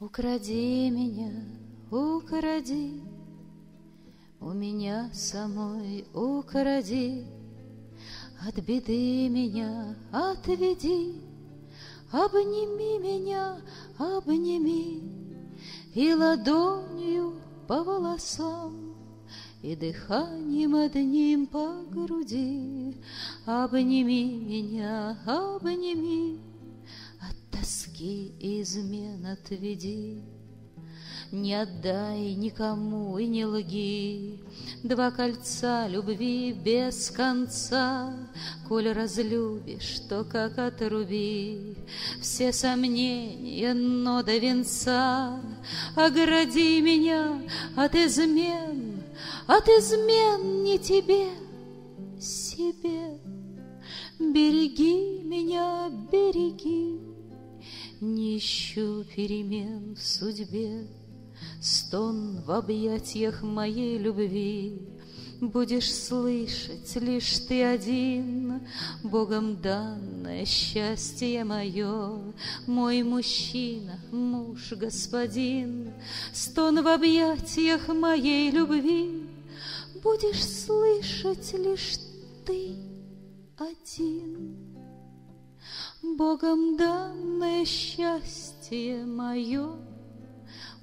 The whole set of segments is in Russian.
Укради меня, укради, У меня самой укради, От беды меня отведи, Обними меня, обними, И ладонью по волосам, И дыханием одним по груди. Обними меня, обними, тоски измен отведи. Не отдай никому и не лги, Два кольца любви без конца, Коль разлюбишь, то как отруби Все сомнения, но до венца. Огради меня от измен, От измен не тебе, себе. Береги меня, береги, ищу перемен в судьбе, Стон в объятиях моей любви. Будешь слышать лишь ты один, Богом данное счастье мое, Мой мужчина, муж, господин, Стон в объятиях моей любви. Будешь слышать лишь ты один. Богом данное счастье мое,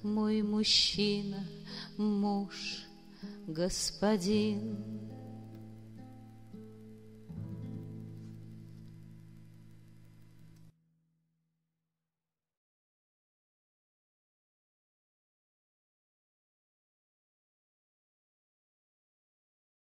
Мой мужчина, муж, господин.